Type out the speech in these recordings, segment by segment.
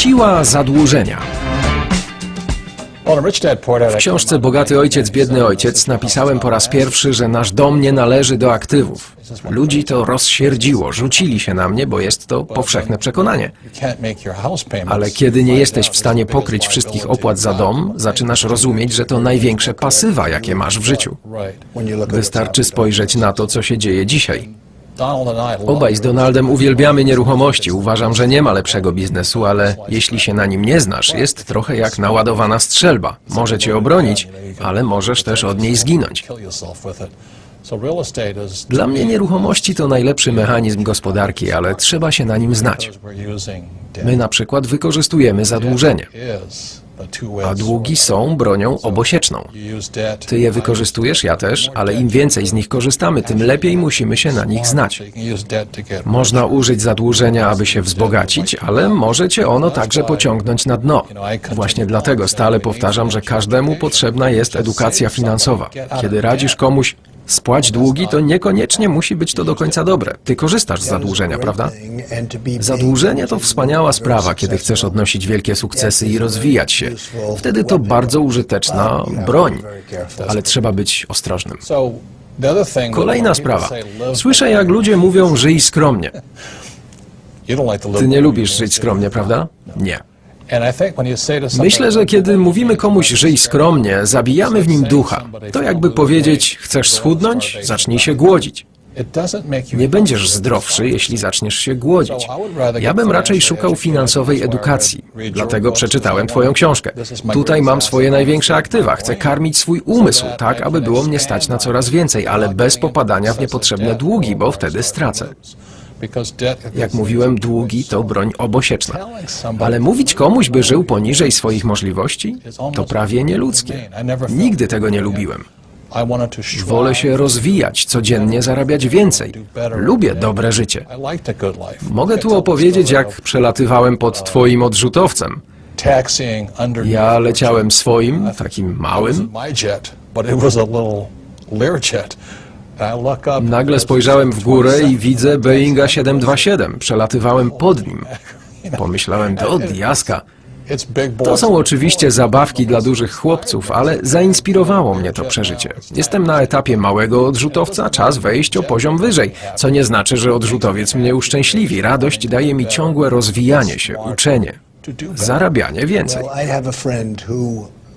Siła zadłużenia. W książce Bogaty Ojciec, Biedny Ojciec napisałem po raz pierwszy, że nasz dom nie należy do aktywów. Ludzi to rozsierdziło, rzucili się na mnie, bo jest to powszechne przekonanie. Ale kiedy nie jesteś w stanie pokryć wszystkich opłat za dom, zaczynasz rozumieć, że to największe pasywa, jakie masz w życiu. Wystarczy spojrzeć na to, co się dzieje dzisiaj. Obaj z Donaldem uwielbiamy nieruchomości. Uważam, że nie ma lepszego biznesu, ale jeśli się na nim nie znasz, jest trochę jak naładowana strzelba. Może cię obronić, ale możesz też od niej zginąć. Dla mnie nieruchomości to najlepszy mechanizm gospodarki, ale trzeba się na nim znać. My na przykład wykorzystujemy zadłużenie, a długi są bronią obosieczną. Ty je wykorzystujesz, ja też, ale im więcej z nich korzystamy, tym lepiej musimy się na nich znać. Można użyć zadłużenia, aby się wzbogacić, ale może cię ono także pociągnąć na dno. Właśnie dlatego stale powtarzam, że każdemu potrzebna jest edukacja finansowa. Kiedy radzisz komuś, spłać długi, to niekoniecznie musi być to do końca dobre. Ty korzystasz z zadłużenia, prawda? Zadłużenie to wspaniała sprawa, kiedy chcesz odnosić wielkie sukcesy i rozwijać się. Wtedy to bardzo użyteczna broń, ale trzeba być ostrożnym. Kolejna sprawa. Słyszę, jak ludzie mówią, żyj skromnie. Ty nie lubisz żyć skromnie, prawda? Nie. Myślę, że kiedy mówimy komuś żyj skromnie, zabijamy w nim ducha. To jakby powiedzieć, chcesz schudnąć? Zacznij się głodzić. Nie będziesz zdrowszy, jeśli zaczniesz się głodzić. Ja bym raczej szukał finansowej edukacji. Dlatego przeczytałem Twoją książkę. Tutaj mam swoje największe aktywa. Chcę karmić swój umysł, tak aby było mnie stać na coraz więcej, ale bez popadania w niepotrzebne długi, bo wtedy stracę. Jak mówiłem, długi to broń obosieczna. Ale mówić komuś, by żył poniżej swoich możliwości, to prawie nieludzkie. Nigdy tego nie lubiłem. Wolę się rozwijać, codziennie zarabiać więcej. Lubię dobre życie. Mogę tu opowiedzieć, jak przelatywałem pod twoim odrzutowcem. Ja leciałem swoim, takim małym. Nagle spojrzałem w górę i widzę Boeinga 727. Przelatywałem pod nim. Pomyślałem, do diaska. To są oczywiście zabawki dla dużych chłopców, ale zainspirowało mnie to przeżycie. Jestem na etapie małego odrzutowca, czas wejść o poziom wyżej, co nie znaczy, że odrzutowiec mnie uszczęśliwi. Radość daje mi ciągłe rozwijanie się, uczenie, zarabianie więcej.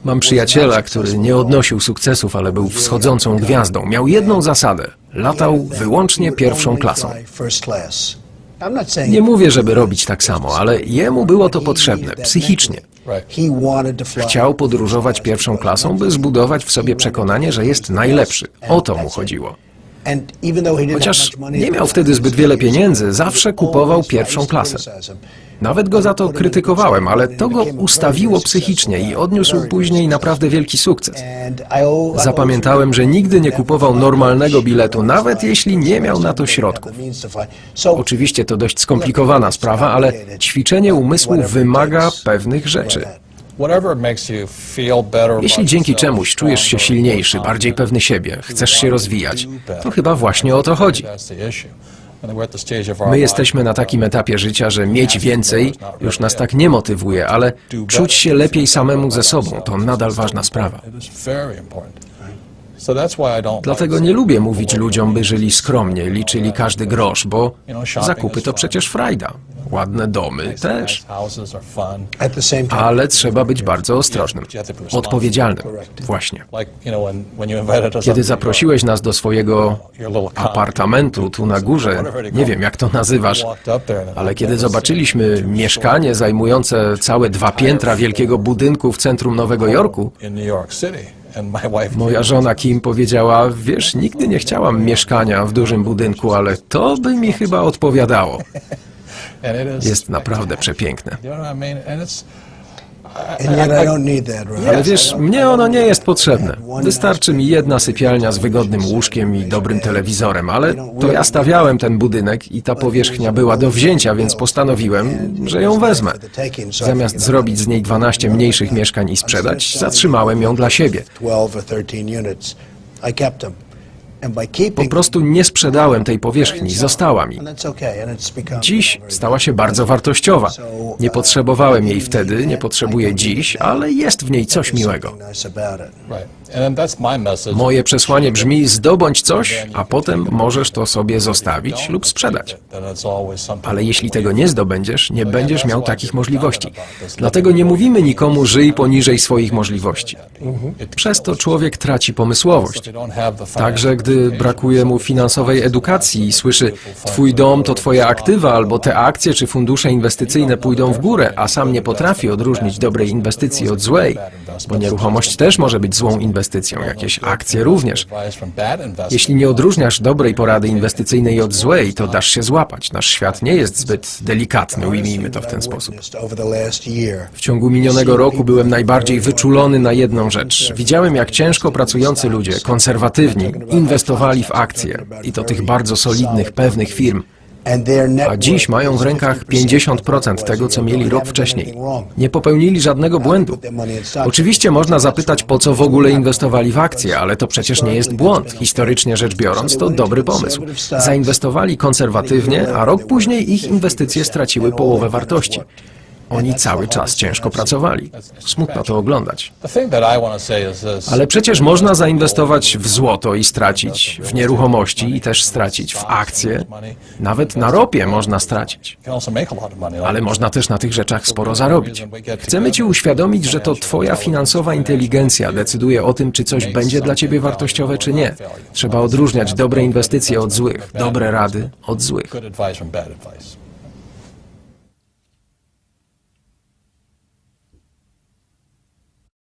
Mam przyjaciela, który nie odnosił sukcesów, ale był wschodzącą gwiazdą. Miał jedną zasadę. Latał wyłącznie pierwszą klasą. Nie mówię, żeby robić tak samo, ale jemu było to potrzebne, psychicznie. Chciał podróżować pierwszą klasą, by zbudować w sobie przekonanie, że jest najlepszy. O to mu chodziło. Chociaż nie miał wtedy zbyt wiele pieniędzy, zawsze kupował pierwszą klasę. Nawet go za to krytykowałem, ale to go ustawiło psychicznie i odniósł później naprawdę wielki sukces. Zapamiętałem, że nigdy nie kupował normalnego biletu, nawet jeśli nie miał na to środków. Oczywiście to dość skomplikowana sprawa, ale ćwiczenie umysłu wymaga pewnych rzeczy. Jeśli dzięki czemuś czujesz się silniejszy, bardziej pewny siebie, chcesz się rozwijać, to chyba właśnie o to chodzi. My jesteśmy na takim etapie życia, że mieć więcej już nas tak nie motywuje, ale czuć się lepiej samemu ze sobą to nadal ważna sprawa. Dlatego nie lubię mówić ludziom, by żyli skromnie, liczyli każdy grosz, bo zakupy to przecież frajda. Ładne domy też. Ale trzeba być bardzo ostrożnym, odpowiedzialnym. Właśnie. Kiedy zaprosiłeś nas do swojego apartamentu tu na górze, nie wiem jak to nazywasz, ale kiedy zobaczyliśmy mieszkanie zajmujące całe dwa piętra wielkiego budynku w centrum Nowego Jorku, Moja żona Kim powiedziała, wiesz, nigdy nie chciałam mieszkania w dużym budynku, ale to by mi chyba odpowiadało. Jest naprawdę przepiękne. Ale wiesz, mnie ono nie jest potrzebne. Wystarczy mi jedna sypialnia z wygodnym łóżkiem i dobrym telewizorem, ale to ja stawiałem ten budynek i ta powierzchnia była do wzięcia, więc postanowiłem, że ją wezmę. Zamiast zrobić z niej 12 mniejszych mieszkań i sprzedać, zatrzymałem ją dla siebie. Po prostu nie sprzedałem tej powierzchni, została mi. Dziś stała się bardzo wartościowa. Nie potrzebowałem jej wtedy, nie potrzebuję dziś, ale jest w niej coś miłego. Moje przesłanie brzmi: zdobądź coś, a potem możesz to sobie zostawić lub sprzedać. Ale jeśli tego nie zdobędziesz, nie będziesz miał takich możliwości. Dlatego nie mówimy nikomu żyj poniżej swoich możliwości. Przez to człowiek traci pomysłowość. Także gdy brakuje mu finansowej edukacji i słyszy twój dom to twoje aktywa albo te akcje czy fundusze inwestycyjne pójdą w górę, a sam nie potrafi odróżnić dobrej inwestycji od złej, bo nieruchomość też może być złą inwestycją, jakieś akcje również. Jeśli nie odróżniasz dobrej porady inwestycyjnej od złej, to dasz się złapać. Nasz świat nie jest zbyt delikatny, ujmijmy to w ten sposób. W ciągu minionego roku byłem najbardziej wyczulony na jedną rzecz. Widziałem, jak ciężko pracujący ludzie, konserwatywni, inwestowali w akcje. I to tych bardzo solidnych, pewnych firm. A dziś mają w rękach 50% tego, co mieli rok wcześniej. Nie popełnili żadnego błędu. Oczywiście można zapytać, po co w ogóle inwestowali w akcje, ale to przecież nie jest błąd. Historycznie rzecz biorąc, to dobry pomysł. Zainwestowali konserwatywnie, a rok później ich inwestycje straciły połowę wartości. Oni cały czas ciężko pracowali. Smutno to oglądać. Ale przecież można zainwestować w złoto i stracić, w nieruchomości i też stracić, w akcje. Nawet na ropie można stracić. Ale można też na tych rzeczach sporo zarobić. Chcemy Ci uświadomić, że to Twoja finansowa inteligencja decyduje o tym, czy coś będzie dla Ciebie wartościowe, czy nie. Trzeba odróżniać dobre inwestycje od złych, dobre rady od złych.